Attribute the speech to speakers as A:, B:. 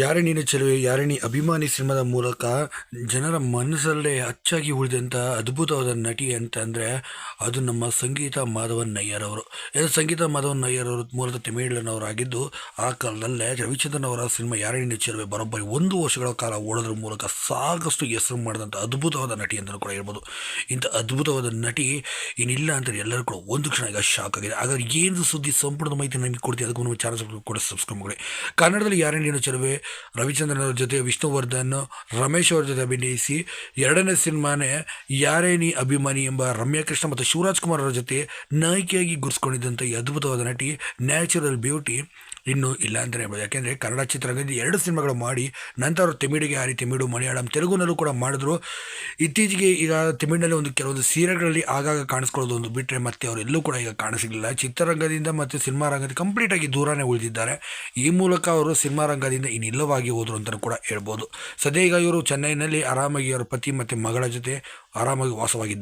A: ಯಾರೇ ನೀನು ಚೆಲುವೆ ಅಭಿಮಾನಿ ಸಿನಿಮಾದ ಮೂಲಕ ಜನರ ಮನಸ್ಸಲ್ಲೇ ಅಚ್ಚಾಗಿ ಉಳಿದಂಥ ಅದ್ಭುತವಾದ ನಟಿ ಅಂತಂದರೆ ಅದು ನಮ್ಮ ಸಂಗೀತ ಮಾಧವನ್ ನಯ್ಯರ್ ಅವರು. ಸಂಗೀತ ಮಾಧವನ್ ನಯ್ಯರ್ ಅವರು ಮೂಲತಃ ತಮಿಳಿನವರಾಗಿದ್ದು ಆ ಕಾಲದಲ್ಲೇ ರವಿಚಂದ್ರನ್ ಅವರ ಸಿನಿಮಾ ಯಾರೇ ನೀನು ಚೆಲುವೆ, ಬರೋಬ್ಬರಿ ಒಂದು ವರ್ಷಗಳ ಕಾಲ ಓಡೋದ್ರ ಮೂಲಕ ಸಾಕಷ್ಟು ಹೆಸರು ಮಾಡಿದಂಥ ಅದ್ಭುತವಾದ ನಟಿ ಅಂತಲೂ ಕೂಡ ಹೇಳ್ಬೋದು. ಇಂಥ ಅದ್ಭುತವಾದ ನಟಿ ಏನಿಲ್ಲ ಅಂತ ಎಲ್ಲರೂ ಕೂಡ ಒಂದು ಕ್ಷಣ ಈಗ ಶಾಕ್ ಆಗಿದೆ. ಹಾಗಾದ್ರೆ ಏನು ಸುದ್ದಿ ಸಂಪೂರ್ಣ ಮಾಹಿತಿ ನಮಗೆ ಕೊಡ್ತೀವಿ ಅದಕ್ಕೂ ನಮ್ಮ ಚಾನಲ್ ಕೂಡ ಸಬ್ಸ್ಕ್ರೈಬ್ ಮಾಡಿ. ಕನ್ನಡದಲ್ಲಿ ಯಾರೇ ನೀನು ಚೆಲುವೆ ರವಿಚಂದ್ರನ್ ಜೊತೆ ವಿಷ್ಣುವರ್ಧನ್, ರಮೇಶ್ ಅವರ ಜೊತೆ ಅಭಿನಯಿಸಿ, ಎರಡನೇ ಸಿನಿಮಾನೇ ಯಾರೇ ನೀ ಅಭಿಮಾನಿ ಎಂಬ ರಮ್ಯಾ ಕೃಷ್ಣ ಮತ್ತು ಶಿವರಾಜ್ ಕುಮಾರ್ ಅವರ ಜೊತೆ ನಾಯಕಿಯಾಗಿ ಗುರ್ಸ್ಕೊಂಡಿದ್ದಂಥ ಈ ಅದ್ಭುತವಾದ ನಟಿ, ನ್ಯಾಚುರಲ್ ಬ್ಯೂಟಿ. ಇನ್ನೂ ಇಲ್ಲ ಅಂತಲೇ ಹೇಳ್ಬೋದು ಯಾಕೆಂದರೆ ಕನ್ನಡ ಚಿತ್ರರಂಗದಲ್ಲಿ ಎರಡು ಸಿನಿಮಾಗಳು ಮಾಡಿ, ನಂತರ ಅವರು ತಮಿಳಿಗೆ ಹಾರಿ ತಮಿಳು, ಮಲಯಾಳಂ, ತೆಲುಗುನಲ್ಲೂ ಕೂಡ ಮಾಡಿದ್ರು. ಇತ್ತೀಚೆಗೆ ಈಗ ತಮಿಳಿನಲ್ಲಿ ಒಂದು ಕೆಲವೊಂದು ಸೀರಿಯಲ್ಗಳಲ್ಲಿ ಆಗಾಗ ಕಾಣಿಸ್ಕೊಳ್ಳೋದು ಒಂದು ಬಿಟ್ಟರೆ ಮತ್ತೆ ಅವರೆಲ್ಲೂ ಕೂಡ ಈಗ ಕಾಣಿಸಿರಲಿಲ್ಲ ಚಿತ್ರರಂಗದಿಂದ ಮತ್ತು ಸಿನಿಮಾ ರಂಗದಿಂದ ಕಂಪ್ಲೀಟಾಗಿ ದೂರನೇ ಉಳಿದಿದ್ದಾರೆ. ಈ ಮೂಲಕ ಅವರು ಸಿನಿಮಾ ರಂಗದಿಂದ ಇನ್ನಿಲ್ಲವಾಗಿ ಹೋದರು ಅಂತಲೂ ಕೂಡ ಹೇಳ್ಬೋದು. ಸದ್ಯ ಈಗ ಇವರು ಚೆನ್ನೈನಲ್ಲಿ ಆರಾಮಾಗಿ ಅವರ ಪತಿ ಮತ್ತು ಮಗಳ ಜೊತೆ ಆರಾಮಾಗಿ ವಾಸವಾಗಿದ್ದಾರೆ.